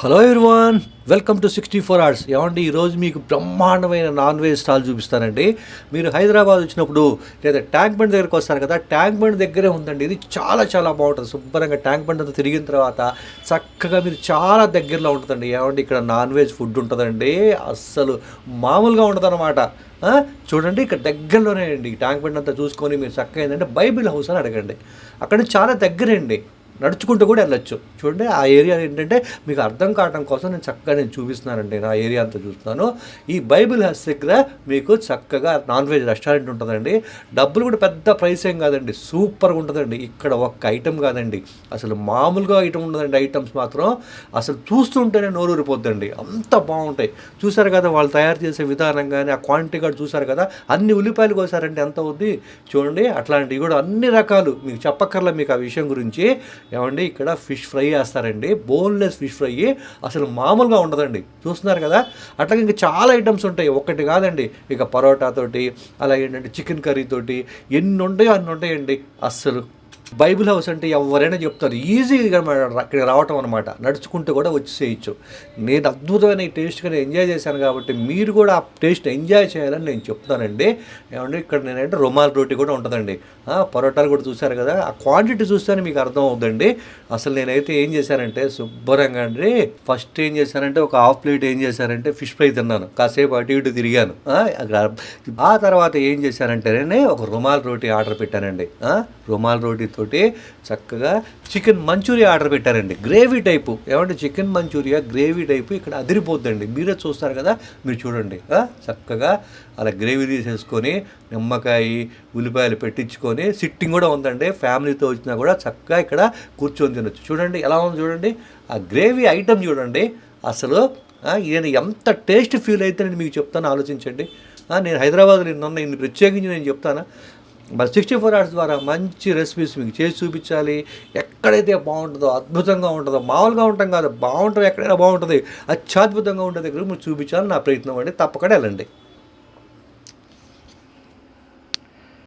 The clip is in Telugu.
Hello everyone welcome to sixty four hours ఏమండి ఈరోజు మీకు బ్రహ్మాండమైన నాన్ వెజ్ స్టాల్ చూపిస్తానండి. మీరు హైదరాబాద్ వచ్చినప్పుడు లేదా ట్యాంక్ బండ్ దగ్గరకు వస్తారు కదా ట్యాంక్ బండ్ దగ్గరే ఉందండి. ఇది చాలా చాలా బాగుంటుంది. శుభ్రంగా ట్యాంక్ బండ్ అంతా తిరిగిన తర్వాత చక్కగా మీరు చాలా దగ్గరలో ఉంటుందండి. ఏమండి ఇక్కడ నాన్ వెజ్ ఫుడ్ ఉంటుందండి. అస్సలు మామూలుగా ఉండదన్నమాట. చూడండి ఇక్కడ దగ్గరలోనే అండి. ట్యాంక్ బండ్ అంతా చూసుకొని మీరు చక్కగా ఏంటంటే బైబిల్ హౌస్ అని అడగండి. అక్కడ చాలా దగ్గరండి. నడుచుకుంటూ కూడా వెళ్ళొచ్చు. చూడండి ఆ ఏరియా ఏంటంటే మీకు అర్థం కావడం కోసం నేను చక్కగా నేను చూపిస్తున్నానండి. నా ఏరియా అంతా చూస్తున్నాను. ఈ బైబిల్ హౌస్ దగ్గర మీకు చక్కగా నాన్ వెజ్ రెస్టారెంట్ ఉంటుందండి. డబ్బులు కూడా పెద్ద ప్రైస్ ఏం కాదండి. సూపర్గా ఉంటుందండి. ఇక్కడ ఒక్క ఐటెం కాదండి. అసలు మామూలుగా ఐటెం ఉండదండి. ఐటమ్స్ మాత్రం అసలు చూస్తుంటేనే నోరూరిపోద్దండి. అంత బాగుంటాయి. చూసారు కదా వాళ్ళు తయారు చేసే విధానం కానీ ఆ క్వాంటిటీ కూడా చూసారు కదా. అన్ని ఉల్లిపాయలు కోసారంటే ఎంత అవుద్ది? చూడండి అట్లాంటివి కూడా అన్ని రకాలు. మీకు చెప్పక్కర్లే మీకు ఆ విషయం గురించి. ఏమండి ఇక్కడ ఫిష్ ఫ్రై చేస్తారండి. బోన్లెస్ ఫిష్ ఫ్రై అసలు మామూలుగా ఉండదండి. చూస్తున్నారు కదా? అట్లాగే ఇంకా చాలా ఐటమ్స్ ఉంటాయి. ఒకటి కాదండి. ఇక పరోటా తోటి అలాగే ఏంటంటే చికెన్ కర్రీ తోటి ఎన్ని ఉంటాయో అన్ని ఉంటాయండి. అస్సలు బైబిల్ హౌస్ అంటే ఎవరైనా చెప్తారు. ఈజీగా అక్కడికి రావటం అనమాట నడుచుకుంటూ కూడా వచ్చేసేయచ్చు నేను అద్భుతమైన ఈ టేస్ట్గా ఎంజాయ్ చేశాను కాబట్టి మీరు కూడా ఆ టేస్ట్ ఎంజాయ్ చేయాలని నేను చెప్తానండి. ఏమంటే ఇక్కడ నేనంటే రుమాల్ రోటీ కూడా ఉంటుందండి. పరోటాలు కూడా చూశారు కదా ఆ క్వాంటిటీ చూస్తేనే మీకు అర్థం అవుతుందండి అసలు నేనైతే ఏం చేశానంటే శుభ్రంగా అండి ఫస్ట్ ఏం చేశానంటే ఒక హాఫ్ ప్లేట్ ఏం చేశానంటే ఫిష్ ఫ్రై తిన్నాను. కాసేపు అటు ఇటు తిరిగాను. ఆ, అక్కడ- ఆ తర్వాత ఏం చేశానంటే ఒక రుమాల్ రోటీ ఆర్డర్ పెట్టానండి. రుమాల్ రోటీ తోటి చక్కగా చికెన్ మంచూరియా ఆర్డర్ పెట్టారండి. Gravy type. ఏమంటే చికెన్ మంచూరియా గ్రేవీ టైపు ఇక్కడ అదిరిపోద్దండి. మీరే చూస్తారు కదా మీరు చూడండి. చక్కగా అలా గ్రేవీ తీసేసుకొని నిమ్మకాయ ఉల్లిపాయలు పెట్టించుకొని సిట్టింగ్ కూడా ఉందండి. ఫ్యామిలీతో వచ్చినా కూడా చక్కగా ఇక్కడ కూర్చొని తినొచ్చు. చూడండి ఎలా ఉంది చూడండి. ఆ గ్రేవీ ఐటెం చూడండి. అసలు నేను ఎంత టేస్ట్ ఫీల్ అయితే నేను మీకు చెప్తాను ఆలోచించండి. నేను హైదరాబాద్లో నిన్న ఇన్ని ప్రత్యేకించి నేను చెప్తాను. మరి సిక్స్టీ ఫోర్ అవర్స్ ద్వారా మంచి రెసిపీస్ మీకు చేసి చూపించాలి. ఎక్కడైతే బాగుంటుందో అద్భుతంగా ఉంటుందో మామూలుగా ఉంటాం కాదు బాగుంటుంది ఎక్కడైనా బాగుంటుంది అత్యద్భుతంగా ఉండే దగ్గర మీరు చూపించాలని నా ప్రయత్నం అండి. తప్పకుండా వెళ్ళండి.